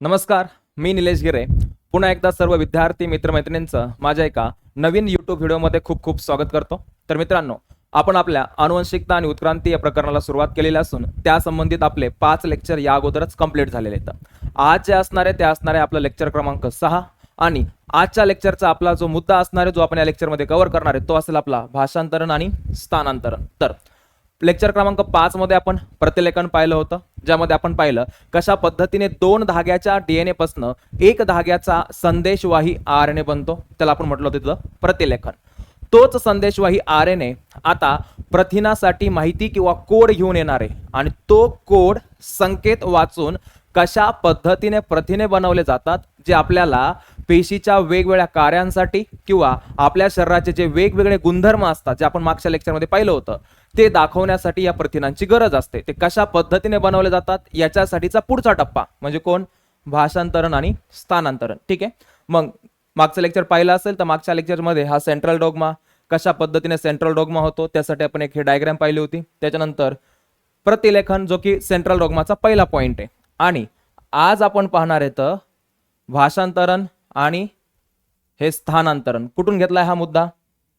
नमस्कार मी निलेश गिरे. पुन्हा एकदा सर्व विद्यार्थी मित्रमैत्रिणींचं माझ्या एका नवीन यूट्यूब व्हिडिओमध्ये खूप खूप स्वागत करतो. तर मित्रांनो आपण आपल्या अनुवंशिकता आणि उत्क्रांती या प्रकरणाला सुरुवात केलेली असून त्या संबंधित आपले पाच लेक्चर या अगोदरच कंप्लीट झालेले आहेत. आज जे असणारे ते असणारे आपलं लेक्चर क्रमांक सहा आणि आजच्या लेक्चरचा आपला जो मुद्दा असणार आहे जो आपण या लेक्चरमध्ये कव्हर करणार आहे तो असेल आपला भाषांतरण आणि स्थानांतरण. तर लेक्चर क्रमांक पाच मध्ये आपण प्रतिलेखन पाहिलं होतं ज्यामध्ये आपण पाहिलं कशा पद्धतीने दोन धाग्याच्या डीएनए पासनं एक धाग्याचा संदेशवाही आर एन ए बनतो. त्याला आपण म्हटलं होतं तिथं प्रतिलेखन. तोच संदेशवाही आर एन ए आता प्रथिनासाठी माहिती किंवा कोड घेऊन येणार आहे. आणि तो कोड संकेत वाचून कशा पद्धतीने प्रथिने बनवले जातात जे आपल्याला पेशीच्या वेगवेगळ्या कार्यांसाठी किंवा आपल्या शरीराचे जे वेगवेगळे गुणधर्म असतात जे आपण मागच्या लेक्चरमध्ये पाहिलं होतं ते दाखवण्यासाठी या प्रथिनांची गरज असते. ते कशा पद्धतीने बनवले जातात याच्यासाठीचा पुढचा टप्पा म्हणजे कोण? भाषांतरण आणि स्थानांतरण. ठीक आहे? मग मागचं लेक्चर पाहिलं असेल तर मागच्या लेक्चरमध्ये हा सेंट्रल डोगमा कशा पद्धतीने सेंट्रल डॉगमा होतो त्यासाठी आपण एक हे डायग्राम पाहिली होती. त्याच्यानंतर प्रतिलेखन जो की सेंट्रल डोगमाचा पहिला पॉइंट आहे. आणि आज आपण पाहणार आहे तर भाषांतरण आणि हे स्थानांतरण. कुठून घेतला हा मुद्दा?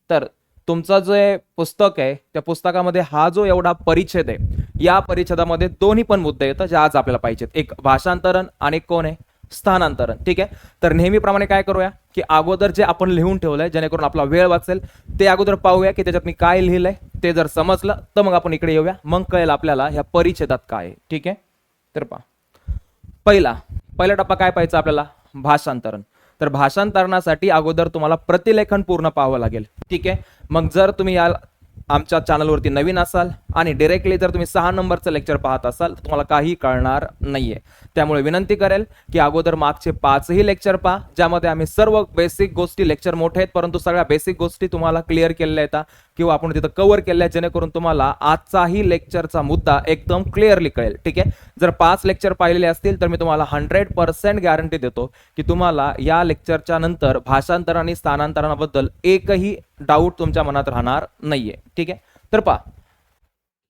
तर तुमचं जे पुस्तक आहे त्या पुस्तकामध्ये हा जो एवढा परिच्छेद आहे या परिच्छेदामध्ये दोन्ही पण मुद्दे येतात जे आज आपल्याला पाहिजेत. एक भाषांतरण आणि कोण आहे? स्थानांतरण. ठीक आहे? तर नेहमीप्रमाणे काय करूया? की अगोदर जे आपण लिहून ठेवलं आहे जेणेकरून आपला वेळ वाचेल ते अगोदर पाहूया की त्याच्यात मी काय लिहिलंय ते जर समजलं तर मग आपण इकडे येऊया. मग कळेल आपल्याला ह्या परिच्छेदात काय आहे. ठीक आहे? तर पहा. पहिला पहिला टप्पा काय पाहिजे आपल्याला? भाषांतरण. तर भाषांतरणासाठी अगोदर तुम्हाला प्रतिलेखन पूर्ण पाहावं लागेल. ठीक आहे? मग जर तुम्ही या आमच्या चॅनलवरती नवीन असाल आणि डिरेक्टली जर तुम्ही सहा नंबरचं लेक्चर पाहत असाल तर तुम्हाला काही कळणार नाही आहे त्यामुळे विनंती करेल की अगोदर मागचे पाचही लेक्चर पहा ज्यामध्ये आम्ही सर्व बेसिक गोष्टी लेक्चर मोठे आहेत परंतु सगळ्या बेसिक गोष्टी तुम्हाला क्लिअर केलेल्या आहेत किंवा आपण तिथं कव्हर केल्या जेणेकरून तुम्हाला आजचाही लेक्चरचा मुद्दा एकदम क्लिअरली कळेल. ठीक आहे? जर पाच लेक्चर पाहिलेले असतील तर मी तुम्हाला हंड्रेड पर्सेंट गॅरंटी देतो की तुम्हाला या लेक्चरच्या नंतर भाषांतर आणि स्थानांतरणाबद्दल एकही डाऊट तुमच्या मनात राहणार नाहीये. ठीक आहे? तर पहा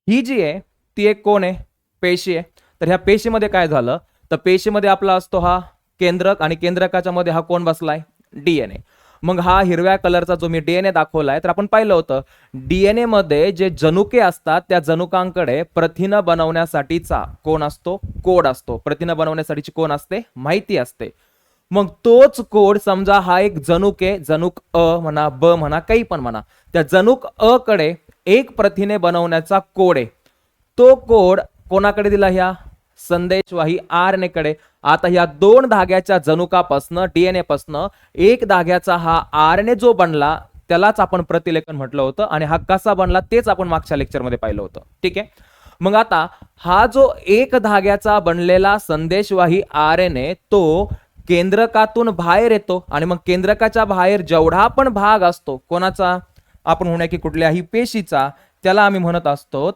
ही जी आहे ती एक कोण आहे? पेशी आहे. तर ह्या पेशीमध्ये काय झालं? तर पेशीमध्ये आपला असतो हा केंद्रक आणि केंद्रकाच्या मध्ये हा कोण बसलाय? डीएनए मग हा हिरव्या कलरचा जो मी डीएनए दाखवलाय तर आपण पाहिलं होतं डीएनए मध्ये जे जनुके असतात त्या जनुकांकडे प्रथिन बनवण्यासाठीचा कोण असतो? कोड असतो. प्रथिन बनवण्यासाठीची कोण असते? माहिती असते. मग तोच कोड समजा हा एक जनुक आहे जनुक अ म्हणा ब म्हणा काही पण म्हणा. त्या जनुक अ कडे एक प्रथिने बनवण्याचा कोड आहे. तो कोड कोणाकडे दिला ह्या? संदेशवाही आर ने कडे. आता ह्या दोन धाग्याच्या जनुकापासनं डीएनए पासनं एक धाग्याचा हा आर ने जो बनला त्यालाच आपण प्रतिलेखन म्हटलं होतं आणि हा कसा बनला तेच आपण मागच्या लेक्चरमध्ये पाहिलं होतं. ठीक आहे? मग आता हा जो एक धाग्याचा बनलेला संदेशवाही आर एन ए तो केंद्रकातून बाहेर येतो आणि मग केंद्रकाच्या बाहेर जेवढा पण भाग असतो कोणाचा? आपण म्हणूया की कुठल्याही पेशीचा त्याला आम्ही म्हणत असतो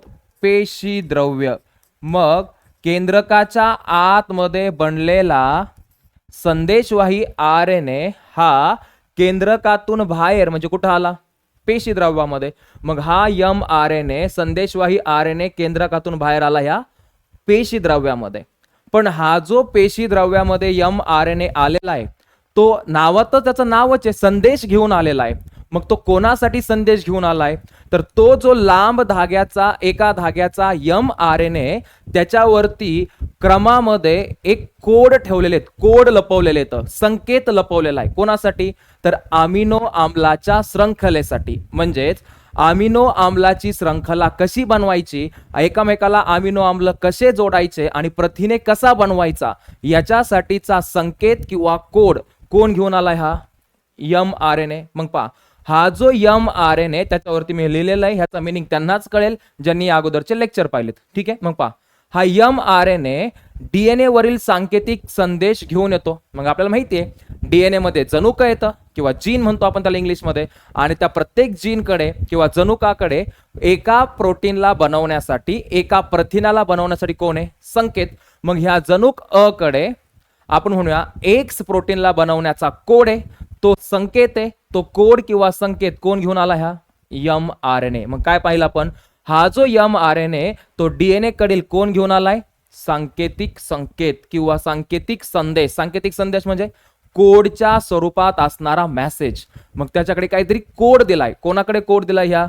पेशी द्रव्य मग केंद्रकाच्या आतमध्ये बनलेला संदेशवाही आर एन ए हा केंद्रकातून बाहेर म्हणजे कुठं आला? पेशी द्रव्यामध्ये मग हा यम आर एन ए संदेशवाही आर एन ए केंद्रकातून बाहेर आला ह्या पेशी द्रव्यामध्ये पण हा जो पेशी द्रव्यामध्ये यम आर एन ए आलेला आहे तो नावातच त्याचं नावच आहे संदेश घेऊन आलेला आहे. मग तो कोणासाठी संदेश घेऊन आलाय तर तो जो लांब धाग्याचा एका धाग्याचा यम आर एन ए त्याच्यावरती क्रमामध्ये एक कोड ठेवलेले आहेत कोड लपवलेले आहेत संकेत लपवलेला आहे. कोणासाठी? तर अमिनो आम्लाच्या श्रंखलेसाठी. म्हणजेच आमिनो आम्लाची श्रंखला कशी बनवायची? एकामेकाला अमिनो आम्ल कसे जोडायचे आणि प्रथिने कसा बनवायचा? याच्यासाठीचा संकेत किंवा कोड कोण घेऊन आलाय हा? M R N A. मग पहा हा जो यम आर एन ए त्याच्यावरती मी लिहिलेला आहे ह्याचा मिनिंग त्यांनाच कळेल ज्यांनी अगोदरचे लेक्चर पाहिलेत. ठीक आहे? मग पहा हा M R N A DNA वरील सांकेतिक संदेश घेऊन येतो. मग आपल्याला माहिती आहे डीएनए मध्ये जनुक येतं किंवा जीन म्हणतो आपण त्याला इंग्लिशमध्ये आणि त्या प्रत्येक जीनकडे किंवा जनुकाकडे एका प्रोटीनला बनवण्यासाठी एका प्रथिनाला बनवण्यासाठी कोण आहे? संकेत. मग ह्या जनुक अ कडे आपण म्हणूया एक्स प्रोटीनला बनवण्याचा कोड आहे. तो संकेत आहे. तो कोड किंवा संकेत कोण घेऊन आला ह्या? यम आर एन ए मग काय पाहिलं आपण? हा जो यम आर एन ए तो डीएनए कडील कोण घेऊन आलाय? सांकेतिक संकेत किंवा सांकेतिक संदेश. सांकेतिक संदेश म्हणजे कोडच्या स्वरूपात असणारा मेसेज मग त्याच्याकडे काहीतरी कोड दिलाय. कोणाकडे कोड दिलाय ह्या?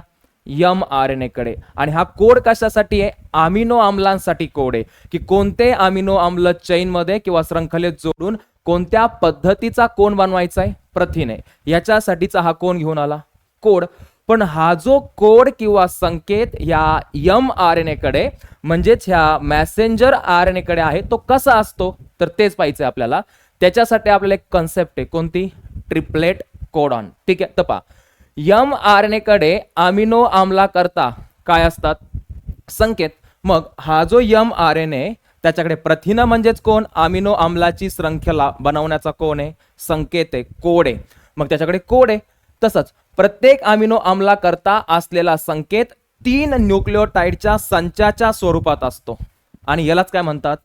यम आर एनकडे आणि हा कोड कशासाठी आहे? अमिनो आम्लांसाठी कोड आहे. की कोणते अमिनो आम्ल चैनमध्ये किंवा श्रंखलेत जोडून कोणत्या पद्धतीचा कोण बनवायचा आहे प्रथिने. याच्यासाठीचा हा कोण घेऊन आला. कोड. पण हा जो कोड किंवा संकेत या यम आर एनकडे म्हणजेच ह्या मॅसेंजर आर एनकडे आहे तो कसा असतो? तर तेच पाहिजे आपल्याला. त्याच्यासाठी आपल्याला एक कन्सेप्ट आहे. कोणती? ट्रिपलेट कोडॉन ठीक आहे तपा यम आर एनकडे अमिनो आम्ला करता काय असतात? संकेत. मग हा जो यम आर एन ए त्याच्याकडे प्रथिन म्हणजेच कोण? अमिनो आम्लाची श्रंखला बनवण्याचा कोण आहे? संकेत आहे. कोड आहे. मग त्याच्याकडे कोड आहे. तसंच प्रत्येक अमिनो आम्ला करता असलेला संकेत तीन न्यूक्लिओटाईडच्या संचाच्या स्वरूपात असतो. आणि यालाच काय म्हणतात?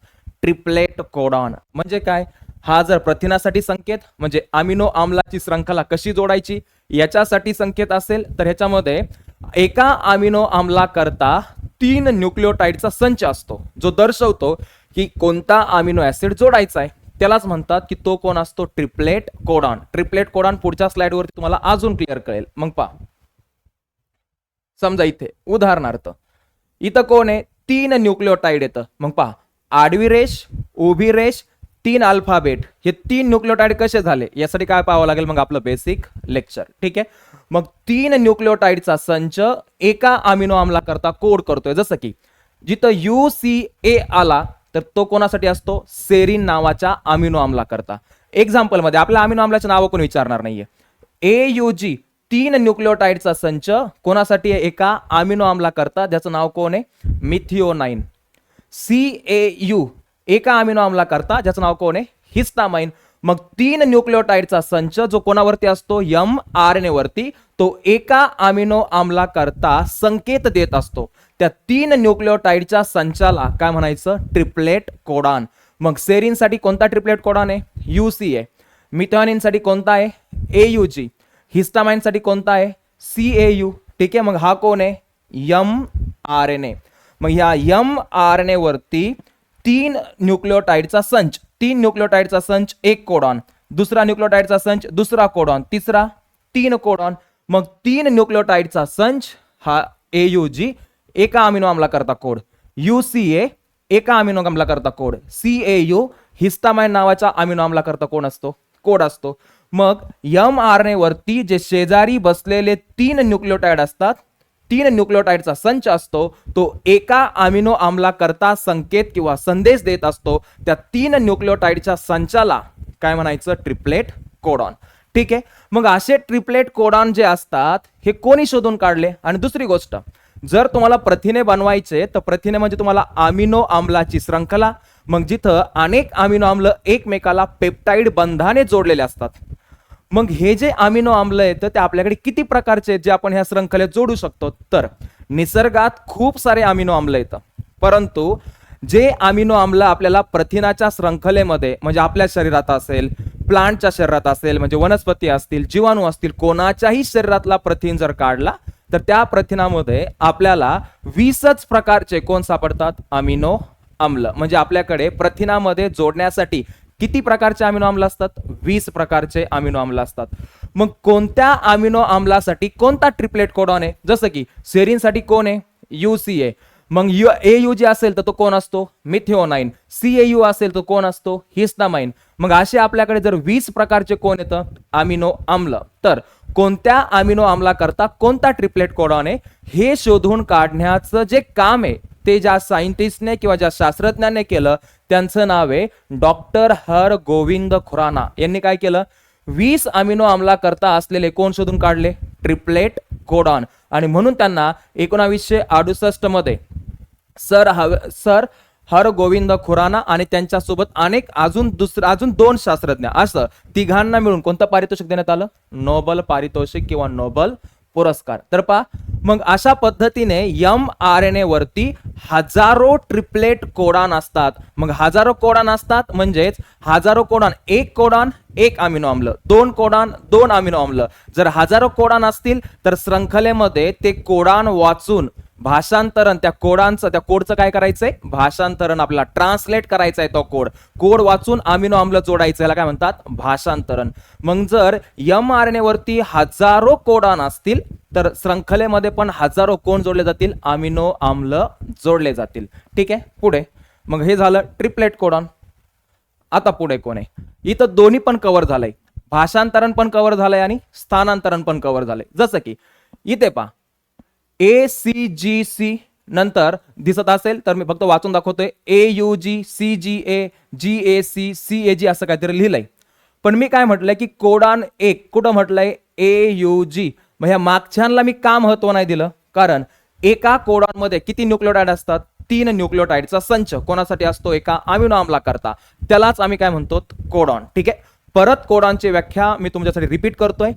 ट्रिपलेट कोडॉन म्हणजे काय? हा जर प्रथिनासाठी संकेत म्हणजे अमिनो आम्लाची श्रंखला कशी जोडायची याच्यासाठी संकेत असेल तर ह्याच्यामध्ये एका अमिनो आम्ला करता तीन न्यूक्लिओटाईडचा संच असतो जो दर्शवतो की कोणता अमिनो ऍसिड जोडायचा आहे. त्यालाच म्हणतात की तो कोण असतो? Triplet codon. ट्रिपलेट कोडॉन पुढच्या स्लाइडवरती तुम्हाला अजून क्लिअर कळेल. मग पा समजा इथे उदाहरणार्थ इथं कोण आहे? तीन न्यूक्लिओटाईड येतं. मग पहा. आडवी रेष उभी रेष तीन अल्फाबेट हे तीन न्यूक्लिओटाईड कसे झाले? यासाठी काय पाहावं लागेल मग आपलं बेसिक लेक्चर ठीक आहे? मग तीन न्यूक्लिओटाईडचा संच एका अमिनो आम्ला करता कोड करतोय. जसं की जिथं यू सी ए आला तर तो कोणासाठी असतो? सेरीन नावाच्या अमिनो आम्ला करता एक्झाम्पलमध्ये आपल्या अमिनो आम्लाचे नावं कोण विचारणार नाहीये. ए यू जी तीन न्यूक्लिओटाईडचा संच कोणासाठी आहे? एका अमिनो आम्ला करता ज्याचं नाव कोण आहे? मिथिओनाइन. सी ए यू एका अमिनो आम्ला करता ज्याचं नाव कोण आहे? हिस्टामाइन. मग तीन न्यूक्लिओटाईडचा संच जो कोणावरती असतो? यम आर एन वरती. तो एका अमिनो आम्ला करता संकेत देत असतो. त्या तीन न्यूक्लिओटाईडच्या संचाला काय म्हणायचं? Triplet codon. मग सेरीनसाठी कोणता ट्रिपलेट कोडान आहे? यू सी आहे मिथॉनिनसाठी कोणता आहे? ए यू जी. हिस्टामाइनसाठी कोणता आहे? C A U. ठीक आहे मग हा कोण आहे? M R N A. मग ह्या यम आर एन ए वरती तीन न्यूक्लिओटाईडचा संच तीन न्यूक्लिओटाईडचा संच एक कोडॉन. दुसरा न्यूक्लिओटाईडचा संच दुसरा कोडॉन. तिसरा तीन कोडॉन. मग तीन न्यूक्लिओटाईडचा संच हा ए यू जी एका अमिनो आम्ला करता कोड. यू सी ए एका अमिनो आम्ला करता code. C A U histamine नावाच्या अमिनो आम्ला करता कोण असतो कोड असतो. मग यम आर एन वरती जे शेजारी बसलेले तीन न्यूक्लिओटाईड असतात तीन न्यूक्लिओटाईडचा संच असतो तो एका अमिनो आम्ला करता संकेत किंवा संदेश देत असतो. त्या तीन न्यूक्लिओटाईडच्या संचाला काय म्हणायचं? Triplet codon. ठीक आहे? मग असे ट्रिपलेट कोडॉन जे असतात हे कोणी शोधून काढले? आणि दुसरी गोष्ट जर तुम्हाला प्रथिने बनवायचे तर प्रथिने म्हणजे तुम्हाला अमिनो आम्लाची श्रंखला. मग जिथं अनेक अमिनो आम्ल एकमेकाला पेप्टाईड बंधाने जोडलेले असतात. मग हे जे अमिनो आम्ल आहेत ते आपल्याकडे किती प्रकारचे आहेत जे आपण ह्या श्रंखलेत जोडू शकतो? तर निसर्गात खूप सारे अमिनो आम्ल येतं परंतु जे अमिनो आम्ल आपल्याला प्रथिनाच्या श्रंखलेमध्ये म्हणजे आपल्या शरीरात असेल प्लांटच्या शरीरात असेल म्हणजे वनस्पती असतील जीवाणू असतील कोणाच्याही शरीरातला प्रथिन जर काढला तर त्या प्रथिनामध्ये आपल्याला वीसच प्रकारचे कोण सापडतात? अमिनो आम्ल. म्हणजे आपल्याकडे प्रथिनामध्ये जोडण्यासाठी किती प्रकारचे अमिनो आम्ल असतात? वीस प्रकारचे अमिनो आम्ल असतात. मग कोणत्या अमिनो आम्लासाठी कोणता ट्रिपलेट कोडॉन आहे? जसं की सेरीनसाठी कोण आहे? यू सी ए मग यु ए यू जे असेल तर तो कोण असतो? मिथिओनाईन. सी ए यू असेल तर कोण असतो? हिस्टामाइन मग असे आपल्याकडे जर वीस प्रकारचे कोण येतं? अमिनो आम्ल. तर कोणत्या अमिनो आम्लाकरता कोणता ट्रिपलेट कोडॉन आहे? हे शोधून काढण्याचं जे काम आहे ते ज्या सायंटिस्टने किंवा ज्या शास्त्रज्ञाने केलं त्यांचं नाव आहे डॉक्टर हर गोविंद खुराना. यांनी काय केलं? वीस अमिनो आम्ला करता असलेले कोण शोधून काढले? ट्रिपलेट कोडॉन आणि म्हणून त्यांना एकोणावीसशे अडुसष्टमध्ये सर हव सर हर गोविंद खुराना आणि त्यांच्यासोबत अनेक अजून दुसरं अजून दोन शास्त्रज्ञ. असं तिघांना मिळून कोणतं पारितोषिक देण्यात आलं? नोबल पारितोषिक किंवा नोबल पुरस्कार. तर पा मग अशा पद्धतीने यम आर एन ए वरती हजारो ट्रिपलेट कोडान असतात. मग हजारो कोडान असतात म्हणजेच हजारो कोडान एक कोडान एक अमिनो आम्ल दोन कोडान दोन अमिनो आम्ल जर हजारो कोडान असतील तर श्रंखलेमध्ये ते कोडान वाचून भाषांतरण त्या कोडांचं त्या कोडचं काय करायचंय? भाषांतरण आपल्याला ट्रान्सलेट करायचं आहे तो कोड. कोड वाचून अमिनो आम्ल जोडायचं याला काय म्हणतात? भाषांतरण. मग जर यम आर एन वरती हजारो कोडान असतील तर श्रंखलेमध्ये पण हजारो कोण जोडले जातील? अमिनो आम्ल जोडले जातील. ठीक आहे? पुढे. मग हे झालं ट्रिपलेट कोडॉन. आता पुढे कोण आहे? इथं दोन्ही पण कव्हर झालंय. भाषांतरण पण कव्हर झालंय आणि स्थानांतरण पण कव्हर झालंय. जसं की इथे पहा. ए सी जी सी नंतर दिसत असेल तर मी फक्त वाचून दाखवतोय. A U G C G A G A C C A G असं काहीतरी लिहिलंय. पण मी काय म्हटलंय की कोडान एक कुठं म्हटलंय? ए यू जी मग ह्या मागच्याला मी का महत्त्व नाही दिलं? कारण एका कोडांमध्ये किती न्यूक्लिओटाईड असतात? तीन न्यूक्लिओटाईडचा संच कोणासाठी असतो? एका अमिनो आम्ला करता त्यालाच आम्ही काय म्हणतो? कोडॉन. ठीक आहे? परत कोडॉनची व्याख्या मी तुमच्यासाठी रिपीट करतोय.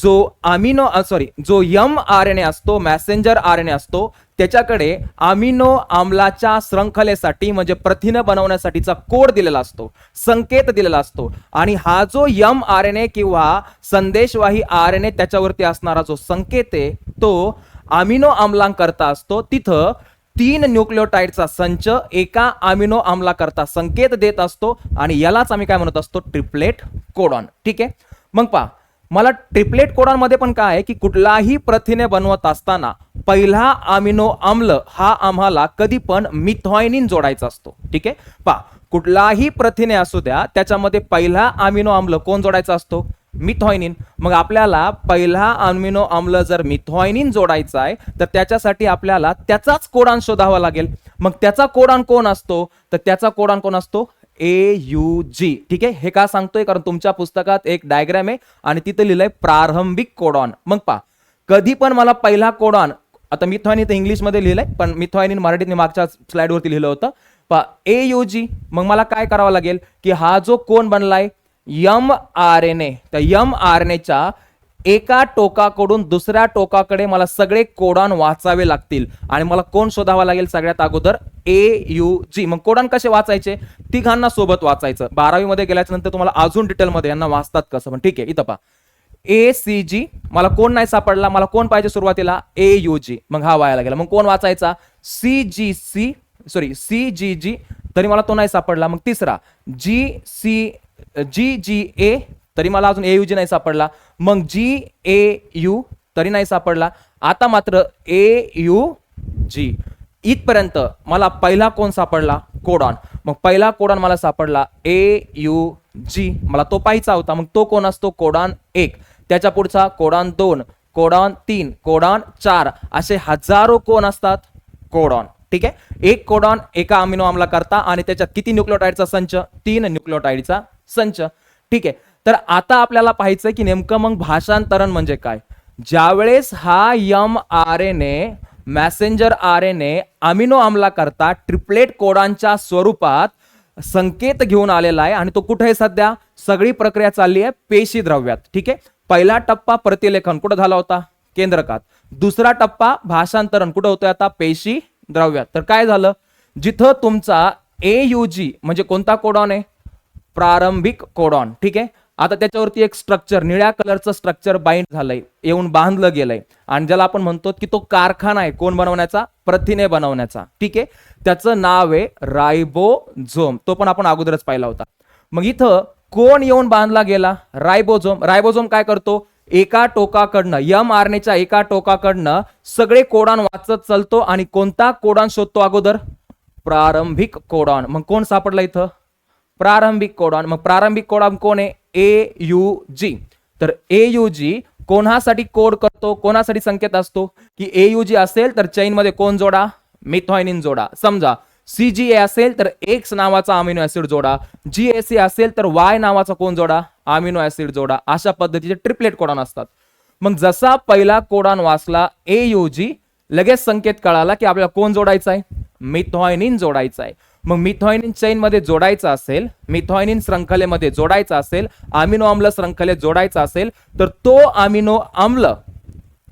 जो अमिनो सॉरी uh, जो यम आर एन ए असतो मॅसेंजर आर एन ए असतो त्याच्याकडे अमिनो आम्लाच्या श्रंखलेसाठी म्हणजे प्रथिनं बनवण्यासाठीचा कोड दिलेला असतो संकेत दिलेला असतो. आणि हा जो यम आर एन ए किंवा संदेशवाही आर एन ए त्याच्यावरती असणारा जो संकेत आहे तो अमिनो आम्लांकरता असतो. तिथं तीन न्यूक्लिओटाईडचा संच एका अमिनो आम्लाकरता संकेत देत असतो. आणि यालाच आम्ही काय म्हणत असतो? ट्रिपलेट कोडॉन ठीक आहे? मग पहा मला ट्रिपलेट कोडांमध्ये पण काय आहे की कुठलाही प्रथिने बनवत असताना पहिला अमिनो आम्ल हा आम्हाला कधी पण मिथॉयनिन जोडायचा असतो. ठीक आहे? पहा कुठलाही प्रथिने असू द्या त्याच्यामध्ये पहिला अमिनो आम्ल कोण जोडायचा असतो? मिथॉयनिन मग आपल्याला पहिला अमिनो आम्ल जर मिथॉयनिन जोडायचा आहे तर त्याच्यासाठी आपल्याला त्याचाच कोडान शोधावा लागेल. मग त्याचा कोडान कोण असतो? तर त्याचा कोडान कोण असतो? ए यू जी ठीक आहे? हे का सांगतोय? कारण तुमच्या पुस्तकात एक डायग्राम आहे आणि तिथं लिहिलंय प्रारंभिक कोडॉन. मग पहा. कधी पण मला पहिला कोडॉन आता मिथॉयनिन तर इंग्लिशमध्ये लिहिलंय पण मिथॉयनिन मराठीत मागच्या स्लाइडवरती लिहिलं होतं. पहा ए यू जी मग मला काय करावं लागेल? की हा जो कोण बनलाय? यम आर एन ए तर यम आर एन एच्या एका टोकाकडून दुसऱ्या टोकाकडे मला सगळे कोडॉन वाचावे लागतील. आणि मला कोण शोधावा लागेल सगळ्यात अगोदर? ए यू जी मग कोडॉन कसे वाचायचे? तिघांना सोबत वाचायचं. बारावी मध्ये गेल्याच्यानंतर तुम्हाला अजून डिटेलमध्ये यांना वाचतात कसं पण ठीक आहे इथं पहा. ए सी जी मला कोण नाही सापडला मला कोण पाहिजे सुरुवातीला? ए यू जी मग हा वायाला गेला. मग कोण वाचायचा? C G C sorry C G G तरी मला तो नाही सापडला. मग तिसरा. जी सी जी जी ए तरी मला अजून ए यू जी नाही सापडला. मग जी ए यू तरी नाही सापडला. आता मात्र ए यू जी इथपर्यंत मला पहिला कोण सापडला? कोडॉन. मग पहिला कोडॉन मला सापडला ए यू जी. मला तो पाहायचा होता. मग तो कोण असतो? कोडॉन एक. त्याच्या पुढचा कोडॉन दोन कोडॉन तीन कोडॉन चार. असे हजारो कोण असतात? कोडॉन. ठीक आहे? एक कोडॉन एका अमिनो आम्ला करता आणि त्याच्यात किती न्यूक्लिओटाईडचा संच? तीन न्यूक्लिओटाईडचा संच. ठीक आहे? तर आता आपल्याला पाहायचं की नेमकं मग भाषांतरण म्हणजे काय? ज्यावेळेस हा M R N A messenger R N A amino आम्ला करता ट्रिपलेट कोडांच्या स्वरूपात संकेत घेऊन आलेला आहे आणि तो कुठे आहे सध्या? सगळी प्रक्रिया चालली आहे पेशी द्रव्यात ठीक आहे? पहिला टप्पा प्रतिलेखन कुठं झाला होता? केंद्रकात. दुसरा टप्पा भाषांतरण कुठं होतोय आता? पेशी द्रव्यात तर काय झालं? जिथं तुमचा ए यू जी म्हणजे कोणता कोडॉन आहे? प्रारंभिक कोडॉन. ठीक आहे? आता त्याच्यावरती एक स्ट्रक्चर निळ्या कलरचं स्ट्रक्चर बाइंड झालंय येऊन बांधलं गेलंय. आणि ज्याला आपण म्हणतो की तो कारखाना आहे कोण बनवण्याचा? प्रथिने बनवण्याचा. ठीक आहे? त्याचं नाव आहे रायबोझोम. तो पण आपण अगोदरच पाहिला होता. मग इथं कोण येऊन बांधला गेला? रायबोझोम. रायबोझोम काय करतो? एका टोकाकडनं यम आरनेच्या एका टोकाकडनं सगळे कोडान वाचत चालतो आणि कोणता कोडान शोधतो अगोदर? प्रारंभिक कोडॉन. मग कोण सापडला इथं? प्रारंभिक कोडॉन मग प्रारंभिक कोडॉन कोण आहे? ए यू जी तर ए यू जी कोणासाठी कोड करतो? कोणासाठी संकेत असतो? की ए यू जी असेल तर चैनमध्ये कोण जोडा? मिथॉयनिन जोडा. समजा सी जी ए असेल तर एक्स नावाचा अमिनो ऍसिड जोडा. जी ए सी असेल तर वाय नावाचा कोण जोडा? अमिनो ऍसिड जोडा. अशा पद्धतीचे ट्रिपलेट कोडॉन असतात मग जसा पहिला कोडॉन वाचला ए यू जी लगेच संकेत कळाला की आपल्याला कोण जोडायचा आहे मिथॉयनिन जोडायचा आहे मग मिथॉयनिन चैनमध्ये जोडायचं असेल मिथॉयनिन श्रंखलेमध्ये जोडायचं असेल अमिनो आम्ल श्रंखले जोडायचं असेल तर तो अमिनो आम्ल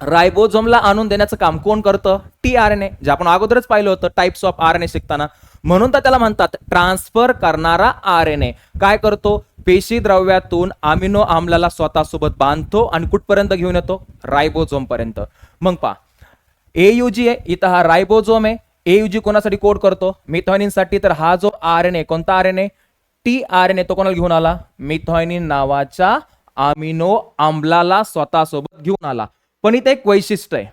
रायबोझोमला आणून देण्याचं काम कोण करतं? टी आर एन ए जे आपण अगोदरच पाहिलं होतं types of R N A शिकताना. म्हणून तर त्याला म्हणतात ट्रान्सफर करणारा आर एन ए काय करतो? पेशी द्रव्यातून अमिनो आम्लाला स्वतःसोबत बांधतो आणि कुठपर्यंत घेऊन येतो? रायबोझोम पर्यंत मग पा ए जी आहे इथं हा रायबोझोम आहे. ए कोणासाठी कोड करतो? मिथॉयनिनसाठी तर हा जो आर एन ए कोणता R N A T R N A तो कोणाला घेऊन आला? मिथॉयनिन नावाच्या आमिनो आम्लाला स्वतःसोबत घेऊन आला. पण इथे एक वैशिष्ट्य आहे.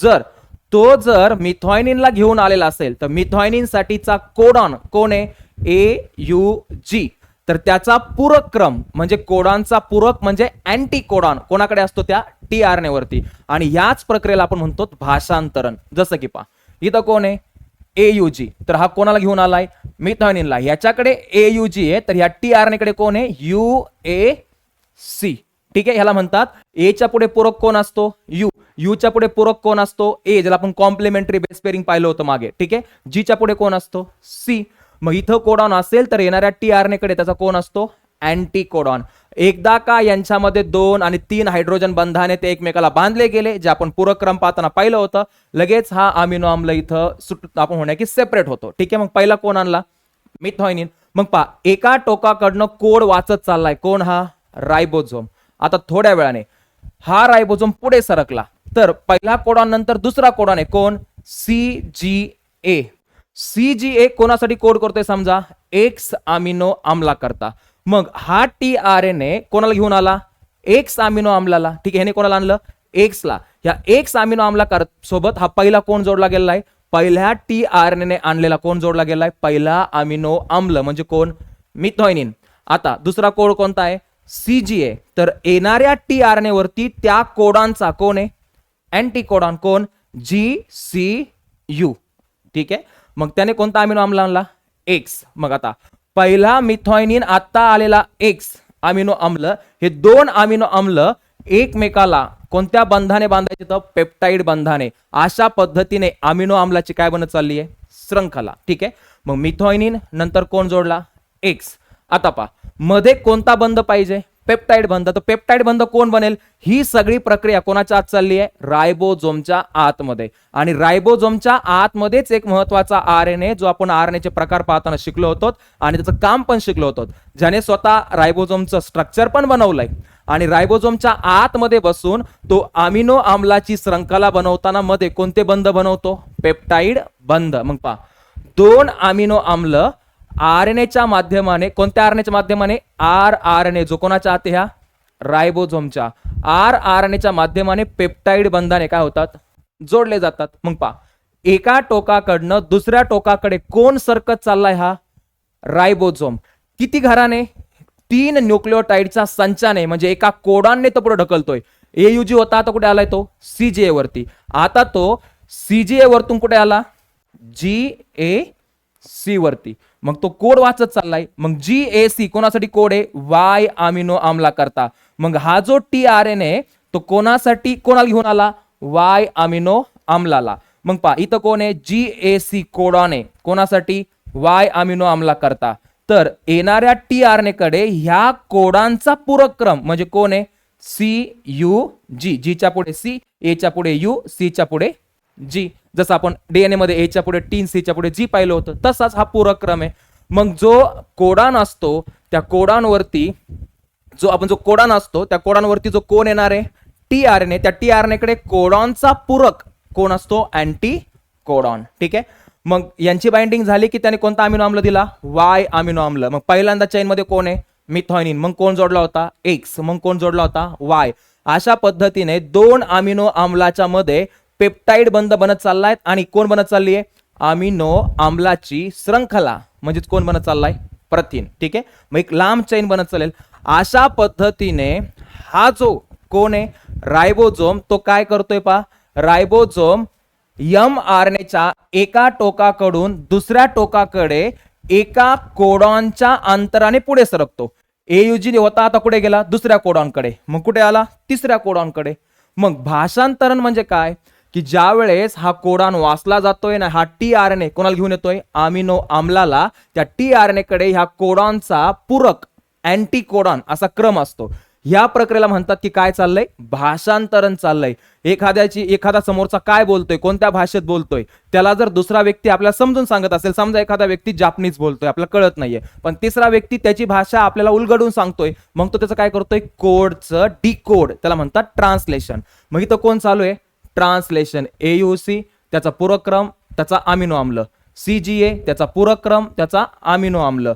जर तो जर मिथॉयनिनला घेऊन आलेला असेल तर मिथॉयनिनसाठीचा कोडॉन कोण आहे? ए यू जी तर त्याचा पूरक क्रम म्हणजे कोडॉनचा पूरक म्हणजे अँटी कोडॉन कोणाकडे असतो त्या? टी आर वरती. आणि याच प्रक्रियेला आपण म्हणतो भाषांतरण. जसं की पहा इथं कोण आहे? ए यू जी तर हा कोणाला घेऊन आलाय? मिथॉनिनला ह्याच्याकडे ए यू जी आहे तर ह्या टी आरकडे कोण आहे? यू ए सी ठीक आहे? ह्याला म्हणतात. एच्या पुढे पूरक कोण असतो? यू यूच्या पुढे पूरक कोण असतो? ए ज्याला आपण कॉम्प्लिमेंटरी बेस्पेयरिंग पाहिलं होतं मागे. ठीक आहे? जीच्या पुढे कोण असतो? सी मग इथं कोडॉन असेल तर येणाऱ्या टी आरकडे त्याचा कोण असतो? अँटी कोडॉन एकदा का यांच्यामध्ये दोन आणि तीन हायड्रोजन बंधाने ते एकमेकाला बांधले गेले जे आपण पूरक क्रम पाहताना पाहिलं होतं. लगेच हा अमिनो आम्ल इथं सुट आपण होण्या की सेपरेट होतो. ठीक आहे मग पहिला कोण आणला? मिथॉयनिन. मग पहा एका टोकाकडनं कोड वाचत चाललाय. कोण हा? रायबोझोम आता थोड्या वेळाने. हा रायबोझोम पुढे सरकला. तर पहिला कोडॉन नंतर दुसरा कोडॉन आहे कोण? C G A. C G ए कोणासाठी कोड करतोय समजा? एक्स अमिनो आम्ला करता मग हा टी आर एन ए कोणाला घेऊन आला? एक्स अमिनो आम्लाला. ठीक आहे ह्याने कोणाला आणलं? एक्सला. ह्या एक्स अमिनो आम्ला कर सोबत हा पहिला कोण जोडला गेलाय पहिल्या टी आर एन ए आणलेला कोण जोडला गेलाय पहिला अमिनो आम्ल. म्हणजे कोण? मिथॉयनिन. आता दुसरा कोड कोणता आहे? C G A. तर येणाऱ्या टी आर एन ए वरती त्या कोडांचा कोण आहे? अँटी कोडॉन कोण? G C U. ठीक आहे? मग त्याने कोणता अमिनो आम्ल आणला? एक्स. मग आता पहिला मिथॉयनिन आत्ता आलेला एक्स अमिनो आम्ल हे दोन अमिनो आम्ल एकमेकाला कोणत्या बंधाने बांधायचे तर पेप्टाईड बंधाने. अशा पद्धतीने अमिनो आम्लाची काय बनत चालली आहे? श्रंखला. ठीक आहे? मग मिथॉयनिन नंतर कोण जोडला? एक्स आता पहा मध्ये कोणता बंध पाहिजे? पेप्टाईड बंध तर पेप्टाईड बंध कोण बनेल? ही सगळी प्रक्रिया कोणाच्या आत चालली आहे? रायबोझोमच्या आतमध्ये. आणि रायबोझोमच्या आतमध्येच एक महत्त्वाचा आर एन ए जो आपण आर एन एचे प्रकार पाहताना शिकलो होतो आणि त्याचं काम पण शिकलो होतो. ज्याने स्वतः रायबोझोमचं स्ट्रक्चर पण बनवलंय. आणि रायबोझोमच्या आतमध्ये बसून तो अमिनो आम्लाची श्रंखला बनवताना मध्ये कोणते बंध बनवतो? पेप्टाईड बंध मग पहा. दोन अमिनो आम्ल आर एन एच्या माध्यमाने कोणत्या आर एन एच्या माध्यमाने? आर आर एन ए जो कोणाच्या आत ह्या रायबोझोमच्या. आर आर एन एच्या माध्यमाने पेप्टाईड बंधाने काय होतात? जोडले जातात. मग पहा. एका टोकाकडनं दुसऱ्या टोकाकडे कोण सरकत चाललाय हा? रायबोझोम. किती घराने? तीन न्यूक्लिओटाईडच्या संचाने म्हणजे एका कोडाने तो पुढे ढकलतोय. ए यू जी होता आता कुठे आलाय तो? सी जी वरती. आता तो सी जी वरतून कुठे आला? जी ए सी वरती. मग तो कोड वाचत चाललाय. मग जी ए सी कोणासाठी कोड आहे? वाय आमिनो आम्ला करता मग हा जो टी आर एन आहे तो कोणासाठी कोणाला घेऊन आला? वाय आमिनो आम्लाला मग पहा इथं कोण आहे? G A C codon. आहे कोणासाठी? वाय अमिनो आम्ला करता तर येणाऱ्या टी आरकडे ह्या कोडांचा पूरक क्रम म्हणजे कोण आहे? सी यू जी जीच्या पुढे सी एच्या पुढे यू सीच्या पुढे जी जसं आपण डीएनए मध्ये एच्या पुढे टीन सीच्या पुढे जी पाहिलं होतं तसाच हा पूरक क्रम आहे. मग जो कोडान असतो त्या कोडांवरती जो आपण जो कोडान असतो त्या कोडांवरती जो कोण येणार आहे? टी आर एन ए त्या टी आर एन एकडे कोडॉनचा पूरक कोण असतो? अँटी कोडॉन ठीक आहे? मग यांची बाइंडिंग झाली की त्याने कोणता अमिनो आम्ल दिला? वाय अमिनो आम्ल मग पहिल्यांदा चैनमध्ये कोण आहे? मिथॉयनिन मग कोण जोडला होता? एक्स मग कोण जोडला होता? वाय अशा पद्धतीने दोन अमिनो आम्लाच्या मध्ये पेप्टाईड बंद बनत चाललाय आणि कोण बनत चालली आहे आमिनो आम्लाची श्रंखला. म्हणजेच कोण बनत चाललाय? प्रथिन. ठीक आहे? मग एक लांब चैन बनत चालेल. अशा पद्धतीने हा जो कोण आहे रायबोझोम तो काय करतोय पा रायबोझोम यम आर एच्या एका टोकाकडून दुसऱ्या टोकाकडे एका कोडॉनच्या अंतराने पुढे सरकतो. एयुजी होता आता कुठे गेला? दुसऱ्या कोडॉनकडे मग कुठे आला? तिसऱ्या कोडॉनकडे मग भाषांतरण म्हणजे काय? की ज्या वेळेस हा कोडान वाचला जातोय ना हा टी आर एन ए कोणाला घेऊन येतोय? आमिनो आम्लाला. त्या टी आर एन ए कडे ह्या कोडॉनचा पूरक अँटी कोडॉन असा क्रम असतो. ह्या प्रक्रियेला म्हणतात की काय चाललंय? भाषांतरण चाललंय. एखाद्याची एखादा समोरचा काय बोलतोय कोणत्या भाषेत बोलतोय त्याला जर दुसरा व्यक्ती आपल्याला समजून सांगत असेल समजा एखादा व्यक्ती जापनीज बोलतोय आपल्याला कळत नाहीये. पण तिसरा व्यक्ती त्याची भाषा आपल्याला उलगडून सांगतोय मग तो त्याचं काय करतोय? कोडचं डी कोड त्याला म्हणतात ट्रान्सलेशन. मग इथं कोण चालू आहे? ट्रान्सलेशन एयुसी त्याचा पूरक्रम त्याचा अमिनो आम्ल सी जी ए त्याचा पूरक्रम त्याचा अमिनो आम्ल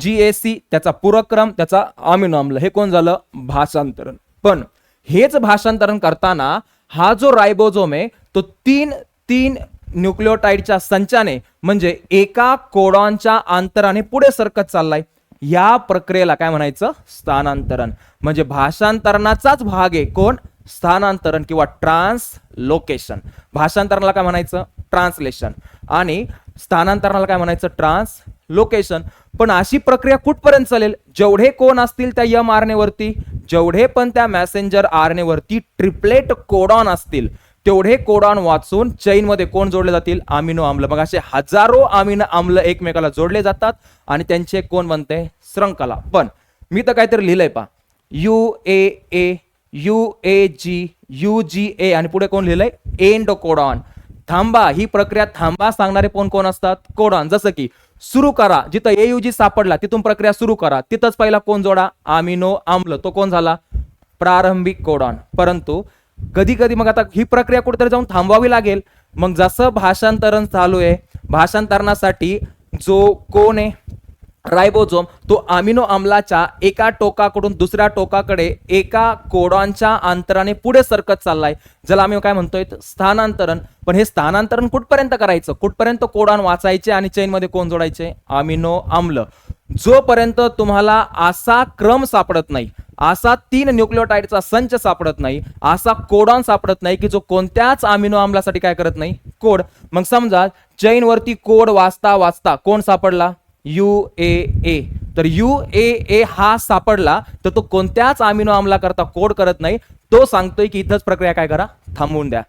जी ए सी त्याचा पूरक्रम त्याचा अमिनो आम्ल हे कोण झालं? भाषांतरण. पण हेच भाषांतरण करताना हा जो रायबोझोम आहे तो तीन तीन न्यूक्लिओटाईडच्या संचाने म्हणजे एका कोडॉनच्या अंतराने पुढे सरकत चाललाय. या प्रक्रियेला काय म्हणायचं? स्थानांतरण. म्हणजे भाषांतरणाचाच भाग आहे. कोण? स्थानांतरण किंवा ट्रान्सलोकेशन भाषांतरणाला काय म्हणायचं? ट्रान्सलेशन आणि स्थानांतरणाला काय म्हणायचं? ट्रान्स लोकेशन पण अशी प्रक्रिया कुठपर्यंत चालेल? जेवढे कोण असतील त्या यम आरनेवरती जेवढे पण त्या मॅसेंजर आरनेवरती ट्रिपलेट कोडॉन असतील तेवढे कोडॉन वाचून चैनमध्ये कोण जोडले जातील? आमिनो आम्ल मग असे हजारो आमिनो आम्ल एकमेकाला जोडले जातात आणि त्यांचे कोण बनते? श्रंखला. पण मी तर काहीतरी लिहिलंय पा U A A U A G U G A आणि पुढे कोण लिहिलंय? एंड कोडॉन थांबा ही प्रक्रिया थांबा सांगणारे कोण कोण असतात? कोडॉन. जसं की सुरू करा. जिथं ए यू जी सापडला तिथून प्रक्रिया सुरू करा. तिथंच पहिला कोण जोडा? आमिनो आम्ल. तो कोण झाला? प्रारंभिक कोडॉन. परंतु कधी कधी मग आता ही प्रक्रिया कुठेतरी जाऊन थांबवावी लागेल. मग जसं भाषांतरण चालू आहे भाषांतरणासाठी जो कोण आहे? रायबोझोम तो अमिनो आम्लाच्या एका टोकाकडून दुसऱ्या टोकाकडे एका कोडॉनच्या अंतराने पुढे सरकत चाललाय. ज्याला आम्ही काय म्हणतोय? स्थानांतरण. पण हे स्थानांतरण कुठपर्यंत करायचं? कुठपर्यंत कोडॉन वाचायचे आणि चैनमध्ये कोण जोडायचे? अमिनो आम्ल जोपर्यंत तुम्हाला असा क्रम सापडत नाही असा तीन न्यूक्लिओटाईडचा संच सापडत नाही असा कोडॉन सापडत नाही की जो कोणत्याच अमिनो आम्लासाठी काय करत नाही? कोड. मग समजा चैनवरती कोड वाचता वाचता कोण सापडला? U A A. तर यू ए ए हा सापडला तर तो कोणत्याच अमिनो आम्ला करता कोड करत नाही. तो सांगतोय की इथंच प्रक्रिया काय करा थांबवून द्या.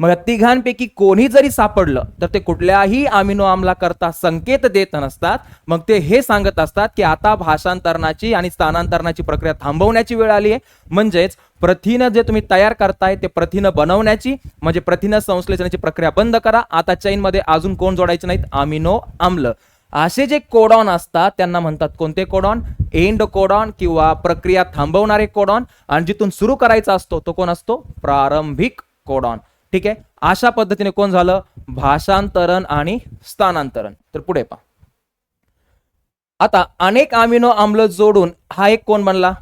मग तिघांपैकी कोणी जरी सापडलं तर ते कुठल्याही अमिनो आम्ला करता संकेत देत नसतात. मग ते हे सांगत असतात की आता भाषांतरणाची आणि स्थानांतरणाची प्रक्रिया थांबवण्याची वेळ आली आहे. म्हणजेच प्रथिनं जे तुम्ही तयार करताय ते प्रथिनं बनवण्याची म्हणजे प्रथिनं संश्लेषणाची प्रक्रिया बंद करा. आता चैनमध्ये अजून कोण जोडायचे नाहीत? अमिनो आम्ल असे जे कोडॉन असतात त्यांना म्हणतात कोणते कोडॉन? एंड कोडॉन किंवा प्रक्रिया थांबवणारे कोडॉन. आणि जिथून सुरू करायचा असतो तो कोण असतो? प्रारंभिक कोडॉन. ठीक आहे? अशा पद्धतीने कोण झालं? भाषांतरण आणि स्थानांतरण. तर पुढे पहा. आता अनेक अमिनो आम्ल जोडून हा एक कोण बनला?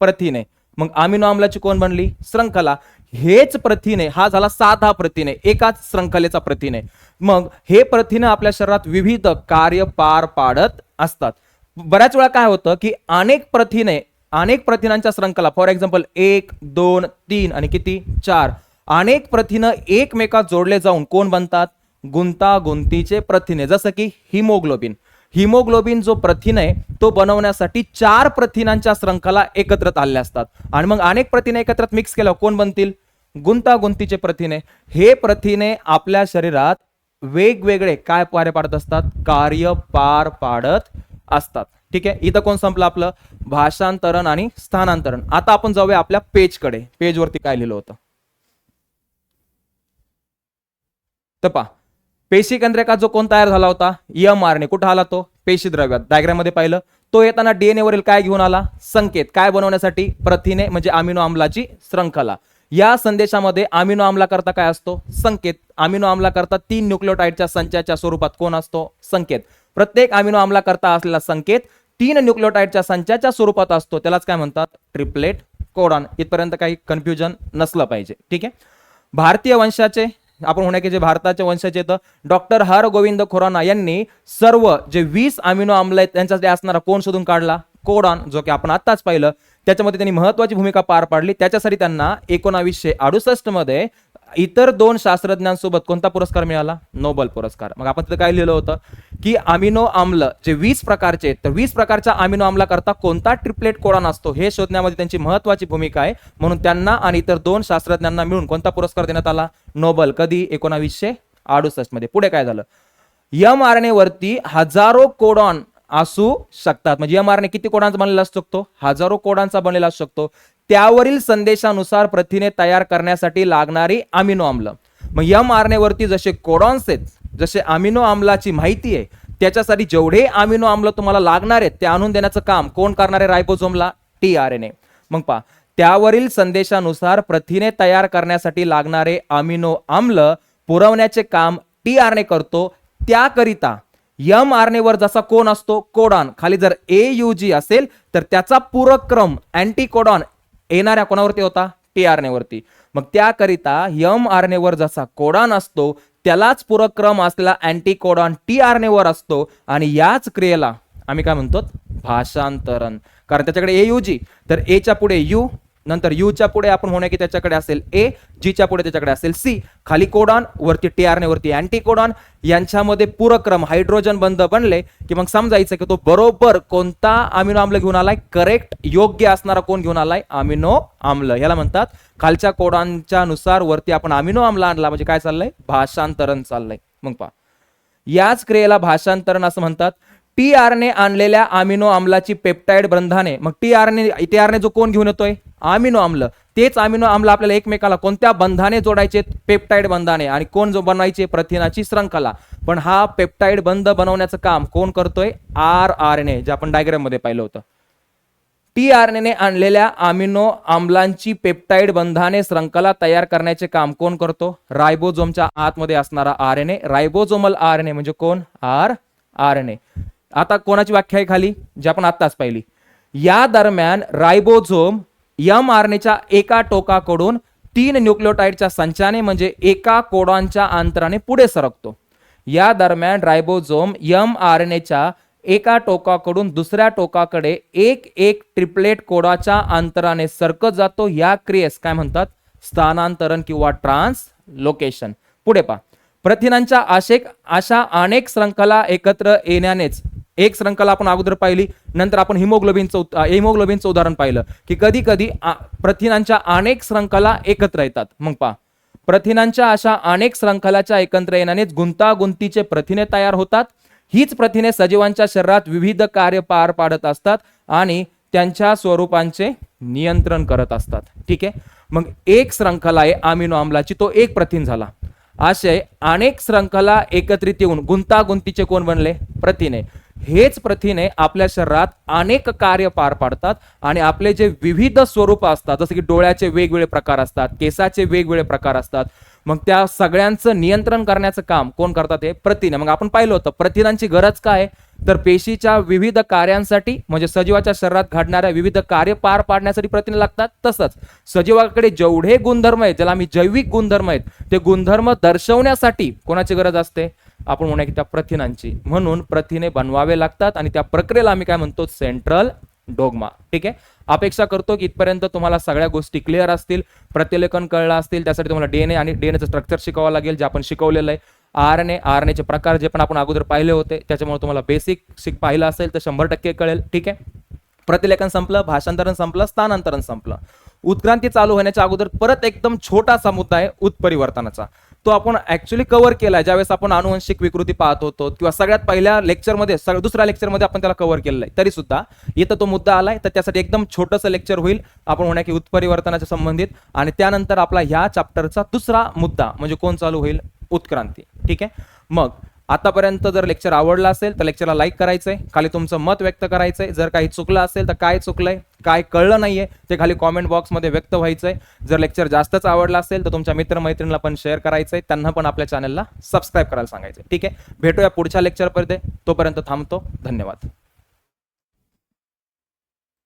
प्रथिने. मग अमिनो आम्लाची कोण बनली? श्रंखला. हेच प्रथिने. हा झाला साधा प्रथिने. एकाच श्रंखलेचा प्रथिने. मग हे प्रथिनं आपल्या शरीरात विविध कार्य पार पाडत असतात. बऱ्याच वेळा काय होतं की अनेक प्रथिने अनेक प्रथिनांच्या श्रंखला फॉर एक्झाम्पल एक दोन तीन आणि किती? चार. अनेक प्रथिनं एकमेकात जोडले जाऊन कोण बनतात? गुंतागुंतीचे प्रथिने जसं की हिमोग्लोबिन. हिमोग्लोबिन जो प्रथिन आहे तो बनवण्यासाठी चार प्रथिनांच्या श्रंखला एकत्र आलेल्या असतात. आणि मग अनेक प्रथिने एकत्र मिक्स केल्यावर कोण बनतील? गुंतागुंतीचे प्रथिने. हे प्रथिने आपल्या शरीरात वेगवेगळे काय पार पाडत असतात? कार्य पार पाडत असतात. ठीक आहे? इथं कोण संपलं आपलं? भाषांतरण आणि स्थानांतरण. आता आपण जाऊया आपल्या पेजकडे. पेजवरती काय लिहिलं होतं? तर पेशी केंद्रका जो कोण तयार झाला होता? यम आरने कुठं आला तो? पेशी द्रव्यात. डायग्राममध्ये पाहिलं. तो येताना डीएनए वरील काय घेऊन आला? संकेत. काय बनवण्यासाठी? प्रथिने म्हणजे अमिनो आम्लाची श्रंखला. या संदेशामध्ये अमिनो आम्ला करता काय असतो? संकेत. अमिनो आम्ला करता तीन न्यूक्लिओटाईडच्या संचाच्या स्वरूपात कोण असतो? संकेत. प्रत्येक अमिनो आम्ला करता असलेला संकेत तीन न्यूक्लिओटाईडच्या संचाच्या स्वरूपात असतो. त्यालाच काय म्हणतात? Triplet codon. इथपर्यंत काही कन्फ्युजन नसलं पाहिजे. ठीक आहे? भारतीय वंशाचे आपण होण्याचे की जे भारताच्या वंशाचे येतं डॉक्टर हर गोविंद खुराना यांनी सर्व जे वीस अमिनो आम्ल आहेत त्यांच्यासाठी असणारा कोण शोधून काढला? कोडॉन जो की आपण आत्ताच पाहिलं. त्याच्यामध्ये त्यांनी महत्वाची भूमिका पार पाडली. त्याच्यासाठी त्यांना एकोणावीसशे अडुसष्टमध्ये इतर दोन शास्त्रज्ञांसोबत कोणता पुरस्कार मिळाला? नोबल पुरस्कार. मग आपण तिथं काय लिहिलं होतं? की अमिनो आम्ल जे वीस प्रकारचे आहेत तर वीस प्रकारच्या अमिनो आम्ला करता कोणता ट्रिपलेट कोडॉन असतो हे शोधण्यामध्ये त्यांची महत्वाची भूमिका आहे. म्हणून त्यांना आणि इतर दोन शास्त्रज्ञांना मिळून कोणता पुरस्कार देण्यात आला? नोबल. कधी? एकोणावीसशे अडुसष्टमध्ये. पुढे काय झालं? यम आर वरती हजारो कोडॉन असू शकतात. म्हणजे एम आरने किती कोडांचा बनलेला असू शकतो? हजारो कोडांचा बनलेला असू शकतो. त्यावरील संदेशानुसार प्रथिने तयार करण्यासाठी लागणारी अमिनो आम्ल. मग एम वरती जसे कोडॉन्स आहेत जसे अमिनो आम्लाची माहिती आहे त्याच्यासाठी जेवढे अमिनो आम्ल तुम्हाला लागणार आहेत ते आणून देण्याचं काम कोण करणार आहे रायबोझोमला टी आर एन ए. मग पहा त्यावरील संदेशानुसार प्रथिने तयार करण्यासाठी लागणारे अमिनो आम्ल पुरवण्याचे काम टी आर ने करतो. त्याकरिता यम आरनेवर जसा कोण असतो कोडॉन. खाली जर ए यू जी असेल तर त्याचा पूरक क्रम अँटी कोडॉन येणाऱ्या कोणावरती होता? टी आरनेवरती मग त्याकरिता यम आरनेवर जसा कोडॉन असतो त्यालाच पूरक क्रम असलेला अँटी कोडॉन टी आरनेवर असतो आणि याच क्रियेला आम्ही काय म्हणतो भाषांतरण. कारण त्याच्याकडे ए यू जी तर एच्या पुढे यू नंतर यूच्या पुढे आपण म्हणूया की त्याच्याकडे असेल ए जीच्या पुढे त्याच्याकडे असेल सी. खाली कोडॉन वरती टी आरने वरती अँटी कोडॉन यांच्यामध्ये पूरक्रम हायड्रोजन बंद बनले की मग समजायचं की तो बरोबर कोणता अमिनो आम्ल घेऊन आलाय? करेक्ट योग्य असणारा कोण घेऊन आलाय? अमिनो आम्ल. याला म्हणतात. खालच्या कोडांच्या नुसार वरती आपण अमिनो आम्ल आणला. म्हणजे काय चाललंय? भाषांतरण चाललंय. मग पहा. याच क्रियेला भाषांतरण असं म्हणतात. टी आरने आणलेल्या अमिनो आम्लाची पेप्टाइड बंधाने. मग टी आरने टी आरने जो कोण घेऊन येतोय? अमिनो आम्ल तेच अमिनो आम्ल आपल्याला एकमेकाला कोणत्या बंधाने जोडायचे? पेप्टाइड बंधाने. आणि कोण जो बनवायचे? प्रथिनाची श्रंखला. पण हा पेप्टाइड बंध बनवण्याचं काम कोण करतोय? आर आर एन ए जे आपण डायग्राममध्ये पाहिलं होतं. टी आरने आणलेल्या आमिनो आम्लांची पेप्टाइड बंधाने श्रंखला तयार करण्याचे काम कोण करतो? रायबोझोमच्या आतमध्ये असणारा R N A ribosomal R N A म्हणजे कोण? आर आर एन ए आता कोणाची व्याख्या आहे खाली? जी आपण आत्ताच पाहिली. या दरम्यान रायबोझोम यम आरनेच्या एका टोकाकडून तीन न्यूक्लिओटाईडच्या संचाने म्हणजे एका कोडॉनच्या अंतराने पुढे सरकतो. या दरम्यान रायबोझोम यम आर एच्या एका टोकाकडून दुसऱ्या टोकाकडे एक एक ट्रिपलेट कोडाच्या अंतराने सरकत जातो. या क्रियेस काय म्हणतात? स्थानांतरण किंवा ट्रान्स लोकेशन पुढे पहा. प्रथिनांच्या आशेक अशा अनेक श्रंखला एकत्र येण्यानेच एक श्रंखला आपण अगोदर पाहिली नंतर आपण हिमोग्लोबिनचं हिमोग्लोबिनचं उदाहरण पाहिलं की कधी कधी प्रथिनांच्या अनेक श्रंखला एकत्र येतात. मग पहा प्रथिनांच्या अशा अनेक श्रंखलाच्या एकत्र येण्यानेच गुंतागुंतीचे प्रथिने तयार होतात. हीच प्रथिने सजीवांच्या शरीरात विविध कार्य पार पाडत असतात आणि त्यांच्या स्वरूपांचे नियंत्रण करत असतात. ठीक आहे? मग एक श्रंखला आहे आमिनो आम्लाची तो एक प्रथिन झाला. असे अनेक श्रंखला एकत्रित येऊन गुंतागुंतीचे कोण बनले? प्रथिने. हेच प्रथिने आपल्या शरीरात अनेक कार्य पार पाडतात आणि आपले जे विविध स्वरूप असतात जसं की डोळ्याचे वेगवेगळे प्रकार असतात केसाचे वेगवेगळे प्रकार असतात मग त्या सगळ्यांचं नियंत्रण करण्याचं काम कोण करतात हे? प्रथिने. मग आपण पाहिलं होतं प्रथिनांची गरज काय तर पेशीच्या विविध कार्यांसाठी म्हणजे सजीवाच्या शरीरात घडणाऱ्या विविध कार्य पार पाडण्यासाठी प्रथिने लागतात तसंच सजीवाकडे जेवढे गुणधर्म आहेत ज्याला आम्ही जैविक गुणधर्म आहेत ते गुणधर्म दर्शवण्यासाठी कोणाची गरज असते? आपण म्हणूया की त्या प्रथिनांची. म्हणून प्रथिने बनवावे लागतात आणि त्या प्रक्रियेला आम्ही काय म्हणतो? सेंट्रल डोगमा ठीक आहे? अपेक्षा करतो की इथपर्यंत तुम्हाला सगळ्या गोष्टी क्लिअर असतील प्रतिलेखन कळलं असतील त्यासाठी तुम्हाला डीएनए आणि डीएनएचं स्ट्रक्चर शिकावं लागेल जे आपण शिकवलेलं आहे. R N A R N एचे प्रकार जे पण आपण अगोदर पाहिले होते त्याच्यामुळे तुम्हाला बेसिक शिक पाहिलं असेल तर शंभर टक्के कळेल. ठीक आहे? प्रतिलेखन संपलं भाषांतरण संपलं स्थानांतरण संपलं. उत्क्रांती चालू होण्याच्या अगोदर परत एकदम छोटासा मुद्दा आहे उत्परिवर्तनाचा. तो आपण ऍक्च्युली कव्हर केलाय. ज्यावेळेस आपण अनुवंशिक विकृती पाहत होतो किंवा सगळ्यात पहिल्या लेक्चरमध्ये सग दुसऱ्या लेक्चरमध्ये आपण त्याला कव्हर केलेला आहे. तरी सुद्धा इथं तो मुद्दा आलाय. तर त्यासाठी एकदम छोटंसं लेक्चर होईल. आपण होण्या की उत्परिवर्तनाच्या संबंधित. आणि त्यानंतर आपला ह्या चॅप्टरचा दुसरा मुद्दा म्हणजे कोण चालू होईल? उत्क्रांती. ठीक आहे? मग आतापर्यंत जर लेक्चर आवडलं असेल तर लेक्चरला लाईक करायचंय. खाली तुमचं मत व्यक्त करायचंय. जर काही चुकलं असेल तर काय चुकलंय काय कळलं नाहीये ते खाली कॉमेंट बॉक्समध्ये व्यक्त व्हायचंय. जर लेक्चर जास्तच आवडलं असेल तर तुमच्या मित्रमैत्रिणीला पण शेअर करायचंय. त्यांना पण आपल्या चॅनलला सबस्क्राईब करायला सांगायचं ठीक आहे? भेटूया पुढच्या लेक्चरपर्यंत तोपर्यंत थांबतो. धन्यवाद.